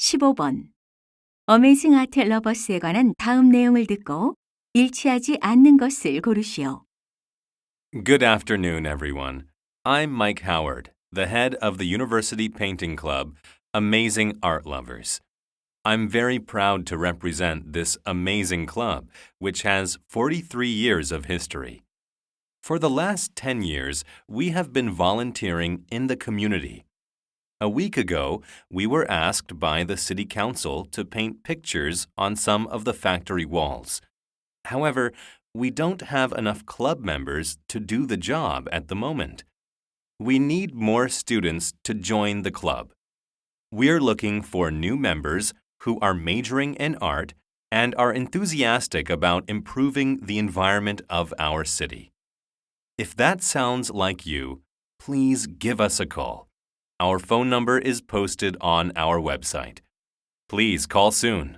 15번. 어메이징 아트 러버스에 관한 다음 내용을 듣고 일치하지 않는 것을 고르시오. Good afternoon, everyone. I'm Mike Howard, the head of the University Painting Club, Amazing Art Lovers. I'm very proud to represent this amazing club, which has 43 years of history. For the last 10 years, we have been volunteering in the community. a week ago, we were asked by the City Council to paint pictures on some of the factory walls. However, we don't have enough club members to do the job at the moment. We need more students to join the club. We're looking for new members who are majoring in art and are enthusiastic about improving the environment of our city. If that sounds like you, please give us a call. Our phone number is posted on our website. Please call soon.